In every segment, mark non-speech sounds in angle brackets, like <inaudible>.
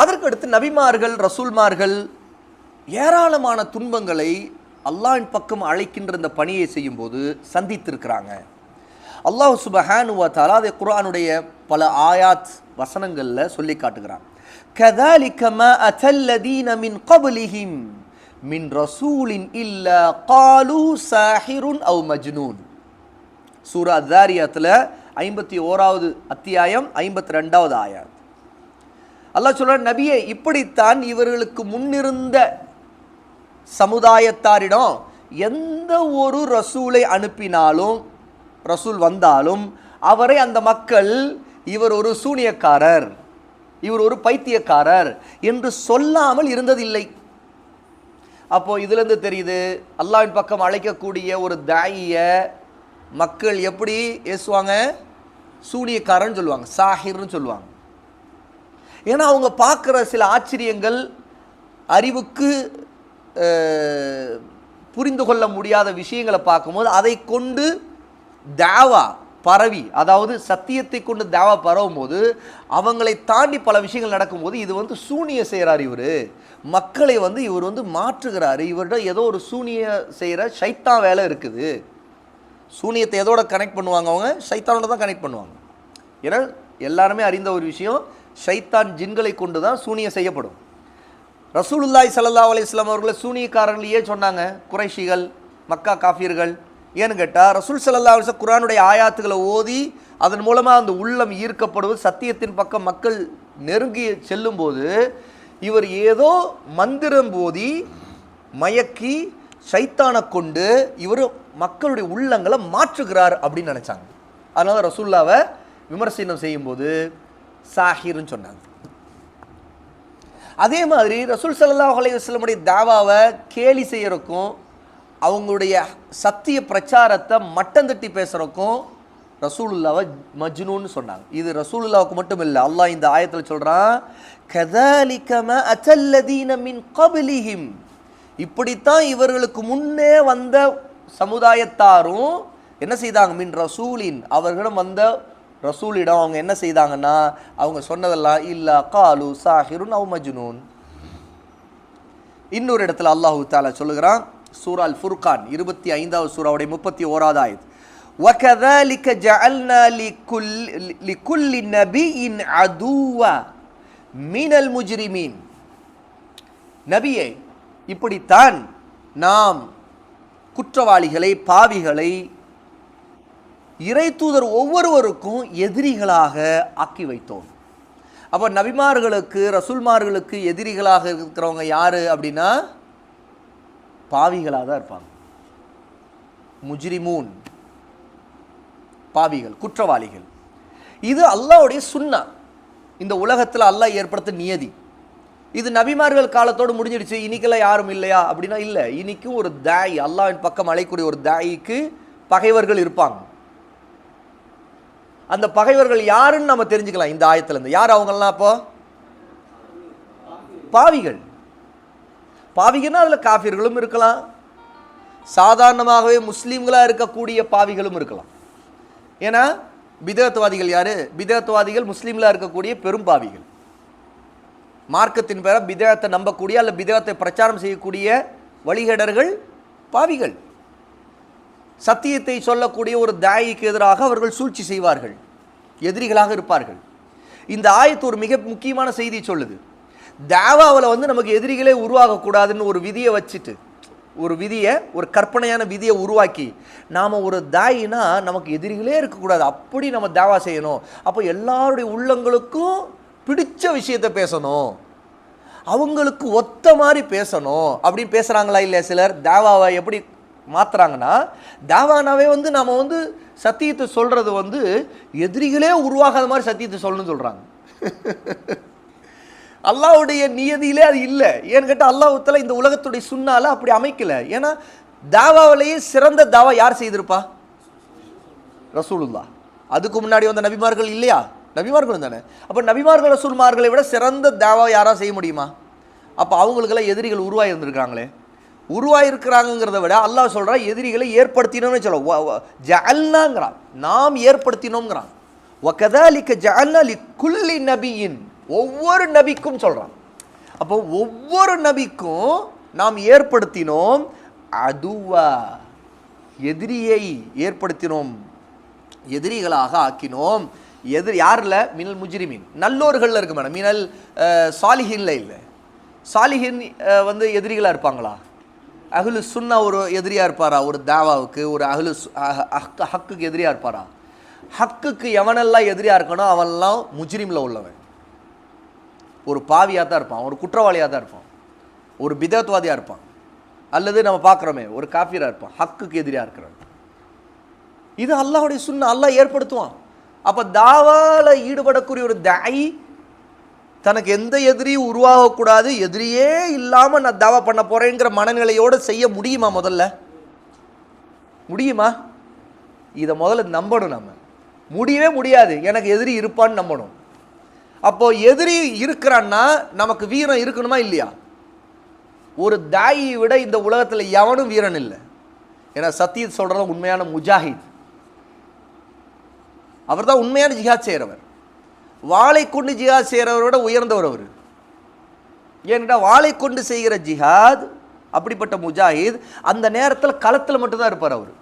அதற்கடுத்து நபிமார்கள் ரசூல்மார்கள் ஏராளமான துன்பங்களை அல்லாஹின் பக்கம் அழைக்கின்ற இந்த பணியை செய்யும்போது சந்தித்திருக்கிறாங்க. அல்லாஹ் சுபஹானுவா தாலா அதை குரானுடைய பல ஆயாத் வசனங்களில் சொல்லி காட்டுகிறான். கதாலிக்க ம அதல்லதீன மின் கபலிஹிம் மின் ரசூலின் இல்ல காலு சாஹிருன் அவு மஜ்னூன். சூரா தாரியத்தில் ஐம்பத்தி ஓராவது அத்தியாயம் ஐம்பத்தி ரெண்டாவது ஆயார் அல்லாஹ் சொல்ற நபியே இப்படித்தான் இவர்களுக்கு முன்னிருந்த சமுதாயத்தாரிடம் எந்த ஒரு ரசூலை அனுப்பினாலும் ரசூல் வந்தாலும் அவரை அந்த மக்கள் இவர் ஒரு சூனியக்காரர் இவர் ஒரு பைத்தியக்காரர் என்று சொல்லாமல் இருந்ததில்லை. அப்போது இதிலிருந்து தெரியுது அல்லாவின் பக்கம் அழைக்கக்கூடிய ஒரு தாயிய மக்கள் எப்படி ஏசுவாங்க? சூனியக்காரன்னு சொல்லுவாங்க சாஹிர்னு சொல்லுவாங்க. ஏன்னா அவங்க பார்க்குற சில ஆச்சரியங்கள் அறிவுக்கு புரிந்து கொள்ள முடியாத விஷயங்களை பார்க்கும்போது அதை கொண்டு தாவா பரவி அதாவது சத்தியத்தை கொண்டு தாவா பரவும் போது அவங்களை தாண்டி பல விஷயங்கள் நடக்கும்போது இது வந்து சூனிய செய்கிறார் இவர். மக்களை வந்து இவர் வந்து மாற்றுகிறார். இவர்கிட்ட ஏதோ ஒரு சூனிய செய்கிற சைத்தான் வேலை இருக்குது. சூனியத்தை எதோட கனெக்ட் பண்ணுவாங்க அவங்க? சைத்தானோட தான் கனெக்ட் பண்ணுவாங்க. ஏன்னா எல்லாருமே அறிந்த ஒரு விஷயம் ஷைத்தான் ஜின்களை கொண்டு தான் சூனியம் செய்யப்படும். ரசூலுல்லாய் சல்லா அலிஸ்லாம் அவர்களை சூனியக்காரர்களையே சொன்னாங்க குறைஷிகள் மக்கா காஃபியர்கள். ஏன்னு கேட்டால் ரசூல் சல்லா அலிஸ்லாம் குரானுடைய ஆயாத்துகளை ஓதி அதன் மூலமாக அந்த உள்ளம் ஈர்க்கப்படுவது சத்தியத்தின் பக்கம் மக்கள் நெருங்கி செல்லும்போது இவர் ஏதோ மந்திரம் போதி மயக்கி சைத்தானை கொண்டு இவர் மக்களுடைய உள்ளங்களை மாற்றுகிறார் அப்படின்னு நினச்சாங்க. அதனால் ரசூல்லாவை விமர்சனம் செய்யும்போது சாஹிர்னு சொன்னாங்க. அதே மாதிரி ரசூல் ஸல்லல்லாஹு அலைஹி தாவாவை கேலி செய்யறதுக்கும் அவங்களுடைய சத்திய பிரச்சாரத்தை மட்டம் தட்டி பேசுகிறக்கும் ரசூலுல்லாவை மஜ்னூன்னு சொன்னாங்க. இது ரசூலுல்லாவுக்கு மட்டும் இல்லை அல்லாஹ் இந்த ஆயத்தில் சொல்கிறான் கதாலிக ம மின் கபிலிஹிம். இப்படித்தான் இவர்களுக்கு முன்னே வந்த சமுதாயத்தாரும் என்ன செய்தாங்க? மின் ரசூலின் அவர்களிடம் வந்த ரசூலிடம் அவங்க என்ன செய்தாங்கன்னா அவங்க சொன்னதெல்லாம் இல்லா காலு சாஹிருன் அவ் மஜ்னூன் இன்னொரு இடத்துல அல்லாஹு தாலா சொல்லுகிறான் சூரா அல் ஃபுர்கான் இருபத்தி ஐந்தாவது சூறாவுடைய முப்பத்தி ஓராவது ஆயத் وَكَذَلِكَ جَعَلْنَا لِكُلِّ لِكُلِّ نَبِيٍّ عَدُوًّا مِنَ الْمُجْرِمِينَ நபியே இப்படித்தான் நாம் குற்றவாளிகளை பாவிகளை இறை தூதர் ஒவ்வொருவருக்கும் எதிரிகளாக ஆக்கி வைத்தோம். அப்போ நபிமார்களுக்கு ரசூல்மார்களுக்கு எதிரிகளாக இருக்கிறவங்க யார் அப்படின்னா பாவிகளாக தான் இருப்பாங்க. முஜ்ரிமூன் பாவிகள் குற்றவாளிகள். இது அல்லாவுடைய சுண்ணா. இந்த உலகத்தில் அல்லாஹ் ஏற்படுத்த நியதி. இது நபிமார்கள் காலத்தோடு முடிஞ்சிடுச்சு இன்னைக்கெல்லாம் யாரும் இல்லையா அப்படின்னா இல்லை. இன்னைக்கும் ஒரு தாய் அல்லாவின் பக்கம் அழைக்கூடிய ஒரு தாய்க்கு பகைவர்கள் இருப்பாங்க. அந்த பகைவர்கள் யாருன்னு நம்ம தெரிஞ்சுக்கலாம் இந்த ஆயத்துல இருந்து யார் அவங்கெல்லாம் அப்போ? பாவிகள். பாவிகள்னா அதில் காஃபிர்களும் இருக்கலாம். சாதாரணமாகவே முஸ்லீம்களாக இருக்கக்கூடிய பாவிகளும் இருக்கலாம். ஏன்னா பிதத்துவாதிகள் யார்? பிதத்துவாதிகள் முஸ்லீம்களாக இருக்கக்கூடிய பெரும் பாவிகள். மார்க்கத்தின் பேர பிதத்தை நம்பக்கூடிய அல்ல பிதத்தை பிரச்சாரம் செய்யக்கூடிய வழிகேடர்கள் பாவிகள். சத்தியத்தை சொல்லக்கூடிய ஒரு தாயிக்கு எதிராக அவர்கள் சூழ்ச்சி செய்வார்கள். எதிரிகளாக இருப்பார்கள். இந்த ஆயத்து ஒரு மிக முக்கியமான செய்தி சொல்லுது. தாவாவில் வந்து நமக்கு எதிரிகளே உருவாகக்கூடாதுன்னு ஒரு விதியை வச்சுட்டு ஒரு விதியை ஒரு கற்பனையான விதியை உருவாக்கி நாம் ஒரு தாயினா நமக்கு எதிரிகளே இருக்கக்கூடாது. அப்படி நம்ம தாவா செய்யணும். அப்போ எல்லாருடைய உள்ளங்களுக்கும் பிடிச்ச விஷயத்தை பேசணும். அவங்களுக்கு ஒத்த மாதிரி பேசணும். அப்படின்னு பேசுகிறாங்களா இல்லையா சிலர்? தாவாவை எப்படி மாற்றுறாங்கன்னா தாவானாவே வந்து நாம் வந்து சத்தியத்தை சொல்கிறது வந்து எதிரிகளே உருவாகாத மாதிரி சத்தியத்தை சொல்லணும்னு சொல்கிறாங்க <laughs> அல்லாஹ்வுடைய நியதியிலே அது இல்லை. ஏன்னு கேட்டால் அல்லாஹ்வுத்தால இந்த உலகத்துடைய சுண்ணால அப்படி அமைக்கல. ஏன்னா தாவாவிலேயே சிறந்த தாவா யார் செய்திருப்பா? ரசூலுல்லா அதுக்கு முன்னாடி வந்த நபிமார்கள் இல்லையா? நபிமார்களும் தானே. அப்போ நபிமார்கள் ரசூல்மார்களை விட சிறந்த தாவா யாராக செய்ய முடியுமா? அப்போ அவங்களுக்கெல்லாம் எதிரிகள் உருவாகி இருந்திருக்காங்களே. உருவாயிருக்கிறாங்கிறத விட அல்லாஹ் சொல்றா எதிரிகளை ஏற்படுத்தினோம்னு சொல்ல ஜல்னாங்கிறான் நாம் ஏற்படுத்தினோங்கிறான் ஒக்கதாலிக்க ஜல்னா லி குல்லி நபியின் ஒவ்வொரு நபிக்கும் சொல்கிறான் அப்போ ஒவ்வொரு நபிக்கும் நாம் ஏற்படுத்தினோம் அதுவா எதிரியை ஏற்படுத்தினோம் எதிரிகளாக ஆக்கினோம். எதிர் யாரில் மினல் முஜிரிமீன். நல்லோர்களில் இருக்கு மேடம். மினல் சாலிஹின்ல இல்லை. சாலிஹின் வந்து எதிரிகளாக இருப்பாங்களா? அகுலு சுன்னா ஒரு எதிரியாக இருப்பாரா? ஒரு தாவாவுக்கு ஒரு அஹ்லு ஹக்கு ஹக்குக்கு எதிரியாக இருப்பாரா? ஹக்குக்கு எவனெல்லாம் எதிரியாக இருக்கணும் அவன்லாம் முஜ்ரிமில் உள்ளவன். ஒரு பாவியாக தான் இருப்பான் ஒரு குற்றவாளியாக தான் இருப்பான் ஒரு பிதத்வாதியாக இருப்பான். அல்லது நம்ம பார்க்குறோமே ஒரு காஃபியராக இருப்பான் ஹக்குக்கு எதிரியாக இருக்கிறவன். இது அல்லாஹுடைய சுன்ன அல்லாஹ் ஏற்படுத்துவான். அப்போ தாவால ஈடுபடக்கூடிய ஒரு தாயி தனக்கு எந்த எதிரியும் உருவாகக்கூடாது எதிரியே இல்லாமல் நான் தாவா பண்ண போகிறேங்கிற மனநிலையோடு செய்ய முடியுமா முதல்ல? முடியுமா? இதை முதல்ல நம்பணும் நம்ம. முடியவே முடியாது. எனக்கு எதிரி இருப்பான்னு நம்பணும். அப்போது எதிரி இருக்கிறான்னா நமக்கு வீரம் இருக்கணுமா இல்லையா? ஒரு தாயை விட இந்த உலகத்தில் எவனும் வீரன் இல்லை. ஏன்னா சத்தியத் சொல்கிறது உண்மையான முஜாஹித். அவர் தான் உண்மையான ஜிஹாத் செய்கிறவர் வாளை கொண்டு ஜிஹாத் செய்கிறவரை விட உயர்ந்தவர் அவர். ஏன்னா வாளை கொண்டு செய்கிற ஜிஹாத் அப்படிப்பட்ட முஜாஹித் அந்த நேரத்தில் களத்தில் மட்டும்தான் இருப்பார் அவர்.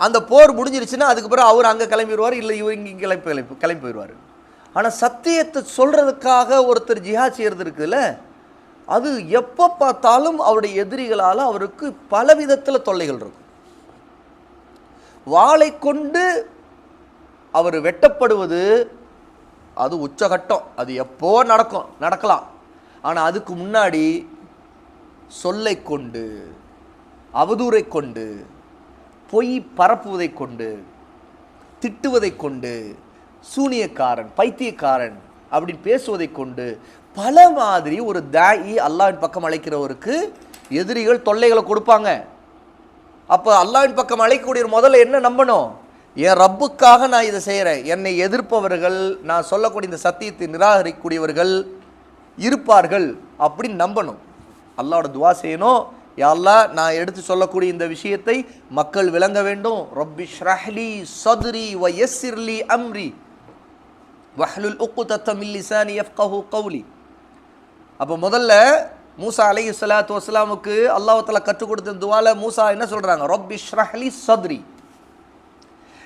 அந்த போர் முடிஞ்சிருச்சுன்னா அதுக்கு பிறகு அவர் அங்கே கிளம்பிடுவார் இல்லை இவர் இங்கே கிளம்பி கிளம்பி கிளம்பி போயிடுவார். ஆனால் சத்தியத்தை சொல்கிறதுக்காக ஒருத்தர் ஜிஹாத் செய்கிறது இருக்குதுல்ல அது எப்போ பார்த்தாலும் அவருடைய எதிரிகளால் அவருக்கு பல விதத்தில் தொல்லைகள் இருக்கும். வாளை கொண்டு அவர் வெட்டப்படுவது அது உச்சகட்டம். அது எப்போ நடக்கும்? நடக்கலாம். ஆனால் அதுக்கு முன்னாடி சொல்லை கொண்டு அவதூறை கொண்டு பொய் பரப்புவதை கொண்டு திட்டுவதை கொண்டு சூனியக்காரன் பைத்தியக்காரன் அப்படின்னு பேசுவதை கொண்டு பல மாதிரி ஒரு தாயி அல்லாவின் பக்கம் அழைக்கிறவருக்கு எதிரிகள் தொல்லைகளை கொடுப்பாங்க. அப்போ அல்லாவின் பக்கம் அழைக்கக்கூடிய முதல்ல என்ன நம்பணும்? என் ரப்புக்காக நான் இதை செய்கிறேன். என்னை எதிர்ப்பவர்கள் நான் சொல்லக்கூடிய இந்த சத்தியத்தை நிராகரிக்கக்கூடியவர்கள் இருப்பார்கள் அப்படின்னு நம்பணும். அல்லாவோட துவா செய்யணும். யாரெல்லாம் நான் எடுத்து சொல்லக்கூடிய இந்த விஷயத்தை மக்கள் விளங்க வேண்டும். ரப்பி ஷ்ரஹ்லி சதுரி வ எஸ்இர்லி அம்ரி வஹ்லுல் உக்குதத்த சானி எஃப் யஃப்கஹு கவுலி அப்போ முதல்ல மூசா அலைஹி சலாத்து வஸ்லாமுக்கு அல்லாஹத்தில் கற்றுக் கொடுத்த துவால மூசா என்ன சொல்கிறாங்க ரப்பி ஷ்ரஹ்லி சத்ரி.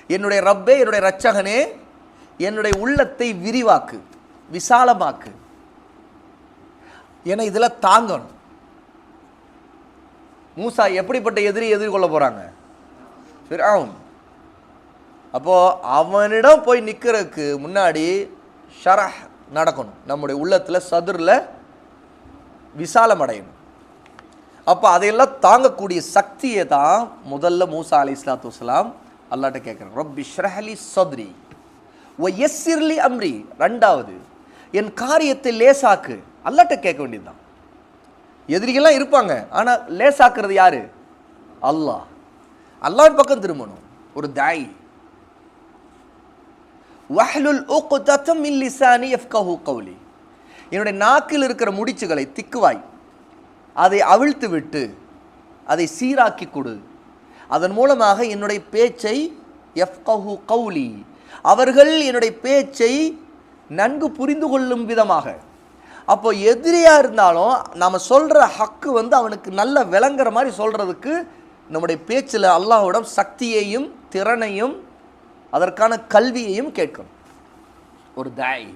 என்னுடைய ரப்பே என்னுடைய ரட்சகனே என்னுடைய உள்ளத்தை விரிவாக்கு விசாலமாக்கு. ஏன்னா இதில் தாங்கணும். மூசா எப்படிப்பட்ட எதிரி எதிர்கொள்ள போகிறாங்க ஃபிரௌன் அப்போ அவனிடம் போய் நிற்கிறதுக்கு முன்னாடி ஷரஹ் நடக்கணும். நம்முடைய உள்ளத்தில் சதுரில் விசாலம் அடையணும். அப்போ அதையெல்லாம் தாங்கக்கூடிய சக்தியை தான் முதல்ல மூசா அலி இஸ்லாத்து வலாம் அல்லாட்ட கேட்குறேன் ரொப்பி ஷ்ரஹலி சத்ரி ஒ எஸ்ஸிர்லி அம்ரி. ரெண்டாவது என் காரியத்தை லேசாக்கு. அல்லாட்ட கேட்க வேண்டியதுதான். எதிரிகள்லாம் இருப்பாங்க ஆனால் லேசாக்குறது யாரு? அல்லாஹ். அல்லாஹ் பக்கம் திரும்பணும். ஒரு தாய். வஹ்லுல் உக்தத்தம் மின் லிசானி யஃப்கஹு கவுலி என்னுடைய நாக்கில் இருக்கிற முடிச்சுகளை திக்குவாய். அதை அவிழ்த்து விட்டு அதை சீராக்கி கொடு. அதன் மூலமாக என்னுடைய பேச்சை எஃப்கஹு கௌலி. அவர்கள் என்னுடைய பேச்சை நன்கு புரிந்து கொள்ளும் விதமாக. அப்போ எதிரியாக இருந்தாலும் நாம் சொல்கிற ஹக்கு வந்து அவனுக்கு நல்ல விளங்குற மாதிரி சொல்கிறதுக்கு நம்முடைய பேச்சில் அல்லாஹ்விடம் சக்தியையும் திறனையும் அதற்கான கல்வியையும் கேட்கணும். ஒரு தாய்.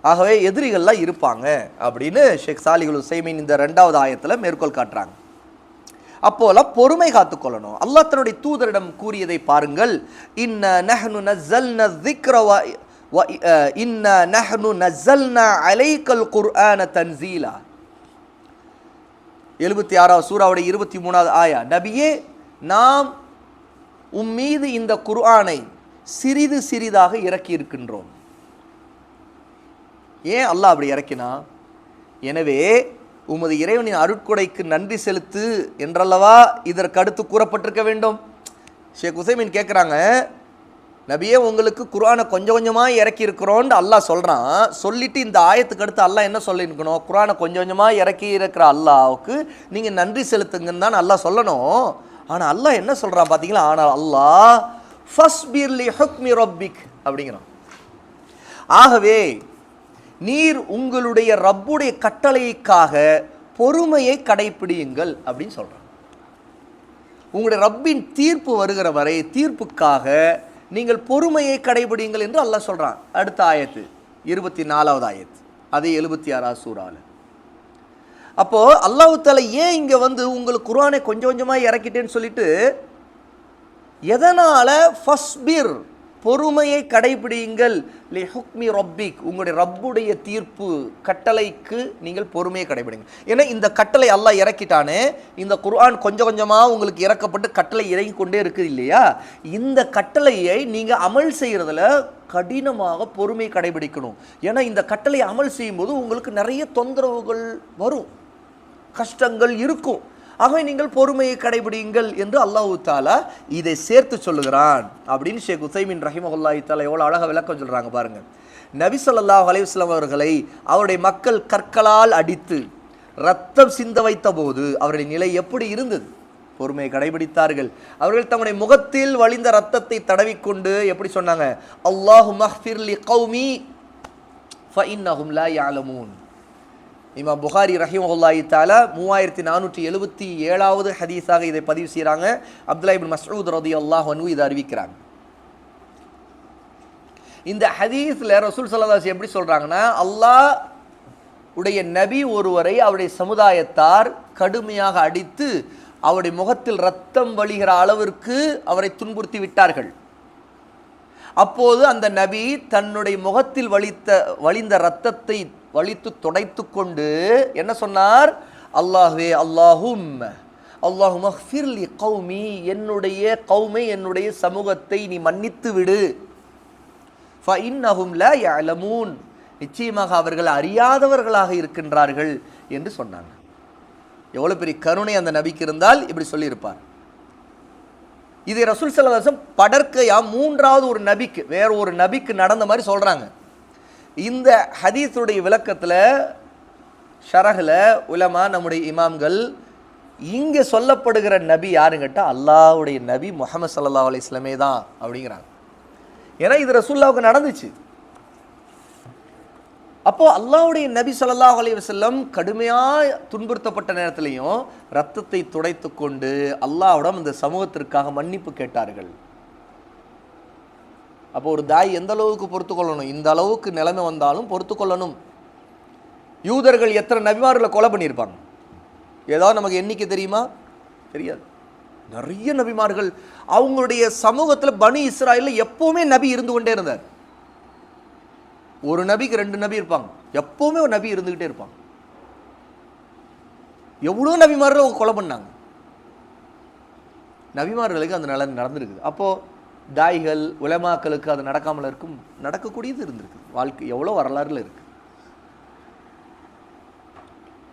ஆகவே எதிரிகள்லாம் இருப்பாங்க அப்படின்னு ஷேக் சாலிகுல் உசைமின் இந்த ரெண்டாவது ஆயத்தில் மேற்கோள் காட்டுறாங்க. அப்போலாம் பொறுமை காத்துக்கொள்ளணும். அல்லாஹ் தன்னுடைய தூதரிடம் கூறியதை பாருங்கள். இன்ன நஹ்னு நஸ்ஸல்ன திக்ரவா இன்ன நஹ்னு நஸ்ஸல்னா அலைக்கல் குர்ஆன தன்சீலா. எழுபத்தி ஆறாவது சூறாவுடைய இருபத்தி மூணாவது ஆயா. நபியே நாம் உம் மீது இந்த குர்ஆனை சிறிது சிறிதாக இறக்கி இருக்கின்றோம். ஏன் அல்லாஹ் அப்படி இறக்கினா எனவே உமது இறைவனின் அருட்கொடைக்கு நன்றி செலுத்து என்றல்லவா இதற்கு அடுத்து கூறப்பட்டிருக்க வேண்டும். ஷேக் உசைமின் கேட்குறாங்க நபியே உங்களுக்கு குரானை கொஞ்சம் கொஞ்சமாக இறக்கி இருக்கிறோன்னு அல்லாஹ் சொல்கிறான் சொல்லிவிட்டு இந்த ஆயத்துக்கு அடுத்து அல்லாஹ் என்ன சொல்லியிருக்கணும்? குரானை கொஞ்சம் கொஞ்சமாக இறக்கி இருக்கிற அல்லாவுக்கு நீங்கள் நன்றி செலுத்துங்கன்னு தான் அல்லாஹ் சொல்லணும். ஆனால் அல்லாஹ் என்ன சொல்கிறான் பார்த்தீங்களா ஆனால் அல்லாஹ் ஃபஸ்பிர்லி ஹுக்மி ரொப்பிக் அப்படிங்கிறான். ஆகவே நீர் உங்களுடைய ரப்புடைய கட்டளைக்காக பொறுமையை கடைப்பிடியுங்கள் அப்படின்னு சொல்கிறான் உங்களுடைய ரப்பின் தீர்ப்பு வருகிற வரை தீர்ப்புக்காக நீங்கள் பொறுமையை கடைபிடிங்கள் என்று அல்லாஹ் சொல்கிறான் அடுத்த ஆயத்து இருபத்தி நாலாவது ஆயத்து. அதே எழுபத்தி ஆறாவது சூறாவில் அப்போது அல்லாஹ் ஏன் இங்கே வந்து உங்களுக்கு குர்ஆனை கொஞ்சம் கொஞ்சமாக இறக்கிட்டேன்னு சொல்லிட்டு எதனால் ஃபஸ்பிர் பொறுமையை கடைபிடியுங்கள். லி ஹுக்மி ரப்பிக் உங்களுடைய ரப்புடைய தீர்ப்பு கட்டளைக்கு நீங்கள் பொறுமையை கடைபிடிங்க. ஏன்னா இந்த கட்டளை எல்லாம் இறக்கிட்டானே இந்த குர்ஆன் கொஞ்சம் கொஞ்சமாக உங்களுக்கு இறக்கப்பட்டு கட்டளை இறங்கி கொண்டே இருக்குது இல்லையா? இந்த கட்டளையை நீங்கள் அமல் செய்கிறதுல கடினமாக பொறுமை கடைபிடிக்கணும். ஏன்னா இந்த கட்டளையை அமல் செய்யும்போது உங்களுக்கு நிறைய தொந்தரவுகள் வரும். கஷ்டங்கள் இருக்கும். ஆகவே நீங்கள் பொறுமையை கடைபிடியுங்கள் என்று அல்லாஹு தாலா இதை சேர்த்து சொல்லுகிறான். அப்படின்னு ஷேக் உசைமின் ரஹிமஹுல்லாஹி தாலா எவ்வளோ அழகாக விளக்கம் சொல்கிறாங்க பாருங்கள் நபி ஸல்லல்லாஹு அலையுஸ்லாம் அவர்களை அவருடைய மக்கள் கற்களால் அடித்து ரத்தம் சிந்த வைத்த போது அவருடைய நிலை எப்படி இருந்தது? பொறுமையை கடைபிடித்தார்கள். அவர்கள் தம்முடைய முகத்தில் வழிந்த ரத்தத்தை தடவிக்கொண்டு எப்படி சொன்னாங்க? அல்லாஹு மஹ்ஃபிர்லி கௌமி ஃபஇன்னஹும் லா யாலமூன் இமாம் புகாரி ரஹிமஹுல்லாஹி தாலா மூவாயிரத்தி நானூற்றி எழுபத்தி ஏழாவது ஹதீஸாக இதை பதிவு செய்கிறாங்க அப்துல்லா இபின் மஸ்ஊத் ரதி அல்லாஹ் அன்ஹு இதை அறிவிக்கிறாங்க. இந்த ஹதீஸில் ரசூல் சல்லாஸ் எப்படி சொல்கிறாங்கன்னா அல்லாஹ் உடைய நபி ஒருவரை அவருடைய சமுதாயத்தார் கடுமையாக அடித்து அவருடைய முகத்தில் ரத்தம் வழிகிற அளவிற்கு அவரை துன்புறுத்தி விட்டார்கள். அப்போது அந்த நபி தன்னுடைய முகத்தில் வலித்த வழிந்த ரத்தத்தை வலித்து துடைத்து கொண்டு என்ன சொன்னார்? அல்லாஹ்வே அல்லாஹும் அல்லாஹும் ஃபிர்லி கௌமி என்னுடைய கௌமை என்னுடைய சமூகத்தை நீ மன்னித்து விடு. ஃபஇன்னஹும் ல யஅலமூன். நிச்சயமாக அவர்கள் அறியாதவர்களாக இருக்கின்றார்கள் என்று சொன்னாங்க. எவ்வளோ பெரிய கருணை அந்த நபிக்கு இருந்தால் இப்படி சொல்லியிருப்பார். இதை ரசூல் சல்லாசம் படற்கையா மூன்றாவது ஒரு நபிக்கு வேற ஒரு நபிக்கு நடந்த மாதிரி சொல்கிறாங்க இந்த ஹதீஸுடைய விளக்கத்தில் ஷரஹில் உலமா நம்முடைய இமாம்கள் இங்கே சொல்லப்படுகிற நபி யாருன்னு கேட்டால் நபி முகமது சல்லா அலிஸ்லமே தான் அப்படிங்கிறாங்க. ஏன்னா இது ரசூல்லாவுக்கு நடந்துச்சு. அப்போ அல்லாவுடைய நபி சொல்லாஹ் அலைஹி கடுமையாக துன்புறுத்தப்பட்ட நேரத்திலையும் ரத்தத்தை துடைத்து கொண்டு அல்லாஹ்விடம் இந்த சமூகத்திற்காக மன்னிப்பு கேட்டார்கள். அப்போ ஒரு தாய் எந்த அளவுக்கு பொறுத்து கொள்ளணும் இந்த அளவுக்கு நிலைமை வந்தாலும் பொறுத்து கொள்ளணும் யூதர்கள் எத்தனை நபிமார்களை கொலை பண்ணியிருப்பாங்க? ஏதாவது நமக்கு எண்ணிக்கை தெரியுமா? தெரியாது. நிறைய நபிமார்கள் அவங்களுடைய சமூகத்தில் பனி இஸ்ராயில் எப்போவுமே நபி இருந்து கொண்டே இருந்தார். ஒரு நபிக்கு ரெண்டு நபி இருப்பாங்க. எப்போவுமே ஒரு நபி இருந்துக்கிட்டே இருப்பாங்க. எவ்வளோ நபிமார்கள் கொலை பண்ணாங்க? நபிமார்களுக்கு அந்த நிலை நடந்திருக்குது. அப்போது தாய்கள் உலமாக்களுக்கு அது நடக்காமல் இருக்கும் நடக்கக்கூடியது இருந்திருக்கு. வாழ்க்கை எவ்வளோ வரலாறுல இருக்கு.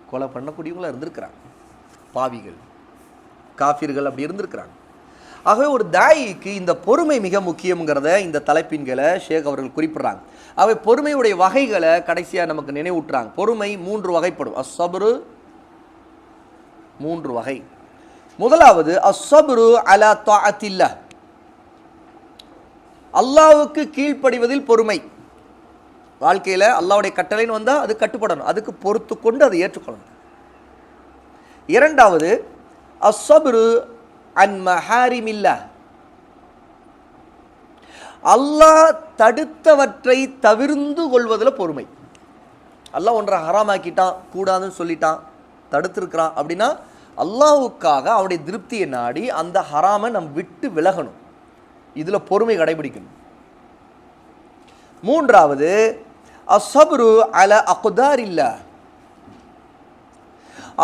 கொலை பண்ணக்கூடியவங்களாக இருந்திருக்கிறாங்க. பாவிகள் காஃபிர்கள் அப்படி இருந்திருக்கிறாங்க. ஆகவே ஒரு தாயிக்கு இந்த பொறுமை மிக முக்கியங்கிறத இந்த தலைப்பின்களை ஷேக் அவர்கள் குறிப்பிட்றாங்க. அவை பொறுமையுடைய வகைகளை கடைசியாக நமக்கு நினைவூட்டுறாங்க. பொறுமை மூன்று வகைப்படும். அசபரு மூன்று வகை. முதலாவது அஸ்ஸபுரு அலா தாஅத்தில்லா. அல்லாவுக்கு கீழ்ப்படிவதில் பொறுமை. வாழ்க்கையில் அல்லாவுடைய கட்டளைன்னு வந்தால் அது கட்டுப்படணும். அதுக்கு பொறுத்து கொண்டு அதை ஏற்றுக்கொள்ளணும். இரண்டாவது அசபுரு அன் மஹாரிமில்லா. அல்லாஹ் தடுத்தவற்றை தவிர்ந்து கொள்வதில் பொறுமை. அல்லாஹ் ஒன்றை ஹராமாக்கிட்டான் கூடாதுன்னு சொல்லிட்டான் தடுத்திருக்கிறான் அப்படின்னா அல்லாஹ்வுக்காக அவனுடைய திருப்தியை நாடி அந்த ஹராமை நம் விட்டு விலகணும். இதில் பொறுமை கடைபிடிக்கணும். மூன்றாவது அசபுரு அல அகுதார் இல்ல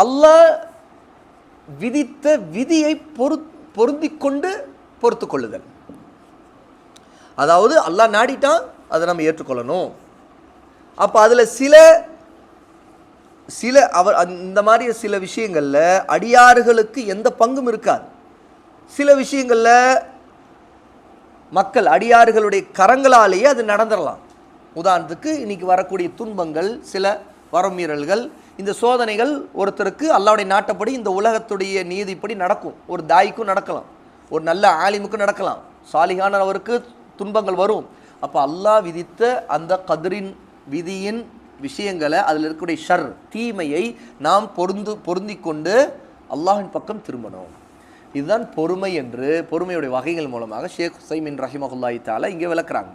அல்லாஹ் விதித்த விதியை பொரு பொருந்தி கொண்டு பொறுத்து கொள்ளுதல். அதாவது அல்லாஹ் நாடிட்டான் அதை நம்ம ஏற்றுக்கொள்ளணும். அப்போ அதில் சில சில அவர் இந்த மாதிரி சில விஷயங்களில் அடியார்களுக்கு எந்த பங்கும் இருக்காது. சில விஷயங்களில் மக்கள் அடியார்களுடைய கரங்களாலேயே அது நடந்துடலாம் உதாரணத்துக்கு இன்னைக்கு வரக்கூடிய துன்பங்கள் சில வரமீறல்கள் இந்த சோதனைகள் ஒருத்தருக்கு அல்லாவுடைய நாட்டப்படி இந்த உலகத்துடைய நீதிப்படி நடக்கும். ஒரு தாய்க்கும் நடக்கலாம். ஒரு நல்ல ஆலிமுக்கும் நடக்கலாம். சாலிகானவருக்கு துன்பங்கள் வரும். அப்போ அல்லாஹ் விதித்த அந்த கதிரின் விதியின் விஷயங்களை அதில் இருக்கக்கூடிய ஷர் தீமையை நாம் பொருந்து பொருந்தி கொண்டு அல்லாஹின் பக்கம் திரும்பணும். இதுதான் பொறுமை என்று பொறுமையுடைய வகைகள் மூலமாக ஷேக் ஹுசைமின் ரஹிமஹுல்லாஹி தாலா இங்கே விளக்குறாங்க.